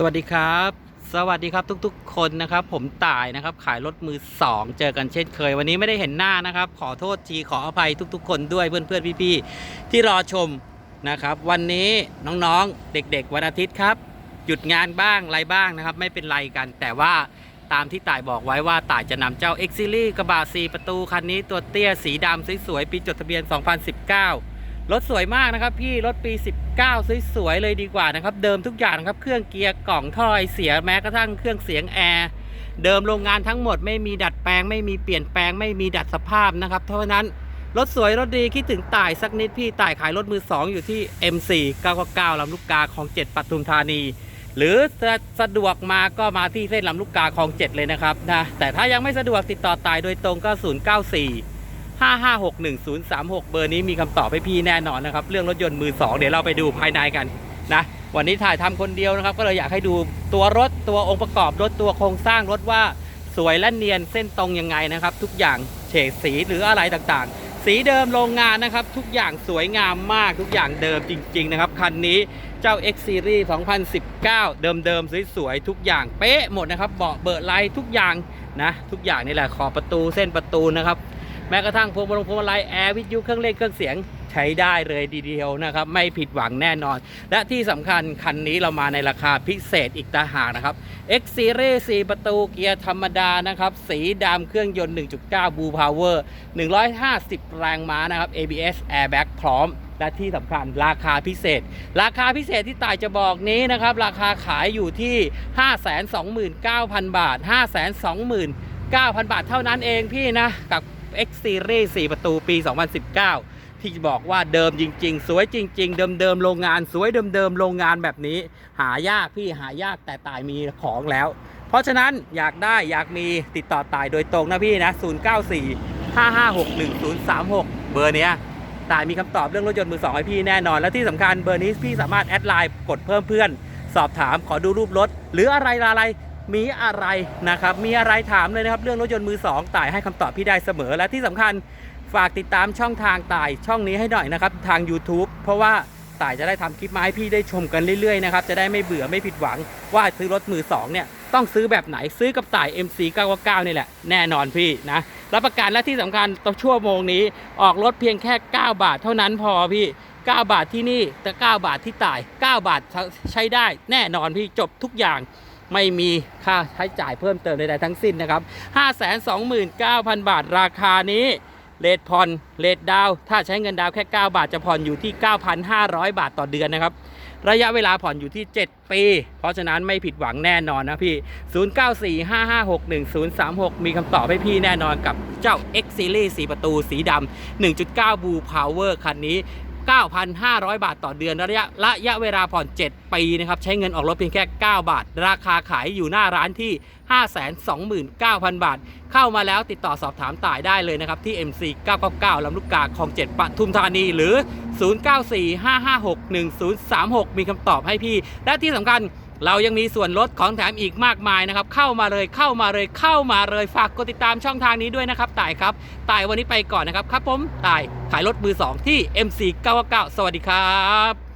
สวัสดีครับ สวัสดีครับทุกๆ คนนะครับ ผมต่ายนะครับ ขายรถมือ 2 เจอกันเช่นเคย วันนี้ไม่ได้เห็นหน้านะครับ ขอโทษทีขออภัยทุกๆ คนด้วยเพื่อนๆ พี่ๆ ที่รอชมนะครับ วันนี้น้องๆ เด็กๆ วันอาทิตย์ครับ หยุดงานบ้างไรบ้างนะครับ ไม่เป็นไรกัน แต่ว่าตามที่ต่ายบอกไว้ว่าต่ายจะนำเจ้า X Series กระบะ4ประตูคันนี้ตัวเตี้ยสีดำสวยๆปีจดทะเบียน 2019 รถสวยมากนะครับพี่รถปี 19 สวยๆเลยดีกว่านะครับ เดิมทุกอย่างครับ เครื่องเกียร์กล่องท่อไอเสียแม้กระทั่งเครื่องเสียงแอร์ เดิมโรงงานทั้งหมดไม่มีดัดแปลง ไม่มีเปลี่ยนแปลง ไม่มีดัดสภาพนะครับเพรานั้นรถสวยรถดีคิดถึงต่ายสักนิดพี่ต่ายขายรถมือ 2 อยู่ที่ M4 999ลำลูกกาของ 7ปทุมธานี หรือจะสะดวกมาก็มาที่เส้นลำลูกกาคลอง 7 เลยนะครับนะแต่ถ้ายังไม่สะดวกติดต่อตายโดยตรงก็ 094 5561036 เบอร์นี้มีคำตอบให้พี่แน่นอนนะครับ เรื่องรถยนต์มือ2เดี๋ยวเราไปดูภายในกันนะวันนี้ถ่ายทำคนเดียวนะครับ ก็เลยอยากให้ดูตัวรถตัวองค์ประกอบรถตัวโครงสร้างรถว่าสวยและเนียนเส้นตรงยังไงนะครับ ทุกอย่างเฉดสีหรืออะไรต่างๆ สีเดิมโรงงานนะครับ ทุกอย่างสวยงามมากทุกอย่างเดิมจริง ๆ นะครับ คันนี้เจ้า X Series 2019 เดิมๆสวยๆทุกอย่างเป๊ะหมดนะครับเบาะเบอร์ไลท์ทุกอย่างนะทุกอย่างนี่แหละขอบประตูเส้นประตูนะครับ แม้กระทั่งพวงมาลัยพวงมาลัยแอร์วิทยุเครื่องเล่นเครื่องเสียงใช้ได้เลยดีเดียวนะครับ ไม่ผิดหวังแน่นอน และที่สำคัญคันนี้เรามาในราคาพิเศษอีกต่างหากนะครับ X Series 4 ประตูเกียร์ธรรมดานะครับ สีดำเครื่องยนต์ 1.9 Blue Power 150 แรงม้านะครับ ABS Airbag พร้อม และที่สำคัญราคาพิเศษ ราคาพิเศษที่ตายจะบอกนี้นะครับ ราคาขายอยู่ที่ 529,000 บาท 529,000 บาทเท่านั้นเองพี่นะกับ X Series 4 ประตูปี 2019 ที่บอกว่าเดิมจริง ๆ สวยจริง ๆ เดิมๆโรงงานสวยเดิมๆโรงงานแบบนี้ หายากพี่หายากแต่ตายมีของแล้ว เพราะฉะนั้นอยากได้อยากมีติดต่อตายโดยตรงนะพี่นะ 094 556 1036 เบอร์เนี้ยตายมีคำตอบเรื่องรถยนต์มือสองให้พี่แน่นอน และที่สำคัญเบอร์นี้พี่สามารถแอดไลน์กดเพิ่มเพื่อน สอบถามขอดูรูปรถ หรืออะไรอะไร มีอะไรนะครับ มีอะไรถามเลยนะครับ เรื่องรถยนต์มือสองต่ายให้คำตอบพี่ได้เสมอ และที่สำคัญฝากติดตามช่องทางต่ายช่องนี้ให้หน่อยนะครับ ทาง YouTube เพราะว่าต่ายจะได้ทำคลิปมาให้พี่ได้ชมกันเรื่อยๆนะครับ จะได้ไม่เบื่อไม่ผิดหวังว่าซื้อรถมือสองเนี่ย ต้องซื้อแบบไหนซื้อกับต่าย MC 999นี่แหละ แน่นอนพี่นะรับประกันและที่สำคัญต่อชั่วโมงนี้ออกรถเพียงแค่ 9 บาทเท่านั้นพอพี่ 9 บาทที่นี่แต่ 9 บาทที่ต่าย 9 บาทใช้ได้แน่นอนพี่จบทุกอย่าง ไม่มีค่าใช้จ่ายเพิ่มเติมใดๆทั้งสิ้นนะครับ 529,000 บาทราคานี้เลทผ่อนเลทดาวถ้าใช้เงินดาวแค่ 9 บาทจะผ่อนอยู่ที่ 9,500 บาทต่อเดือนนะครับ ระยะเวลาผ่อนอยู่ที่ 7 ปี เพราะฉะนั้นไม่ผิดหวังแน่นอนนะพี่ 0945561036 มีคำตอบให้พี่แน่นอนกับเจ้า X Series 4 ประตูสีดำ1.9 Blue Power คันนี้ 9,500 บาทต่อเดือนระยะระยะเวลาผ่อน 7 ปีนะครับใช้เงินออกรถเพียงแค่ 9 บาท ราคาขายอยู่หน้าร้านที่ 529,000 บาท เข้ามาแล้วติดต่อสอบถามต่ายได้เลยนะครับ ที่ MC 999ลำลูกกาคลอง7ปทุมธานีหรือ 0945561036 มีคำตอบให้พี่ และที่สำคัญ เรายังมีส่วนลดของแถมอีกมากมายนะครับ เข้ามาเลยเข้ามาเลยเข้ามาเลยฝากกดติดตามช่องทางนี้ด้วยนะครับต่ายครับต่ายวันนี้ไปก่อนนะครับครับผมต่ายขายรถมือ 2 ที่ MC 999สวัสดีครับ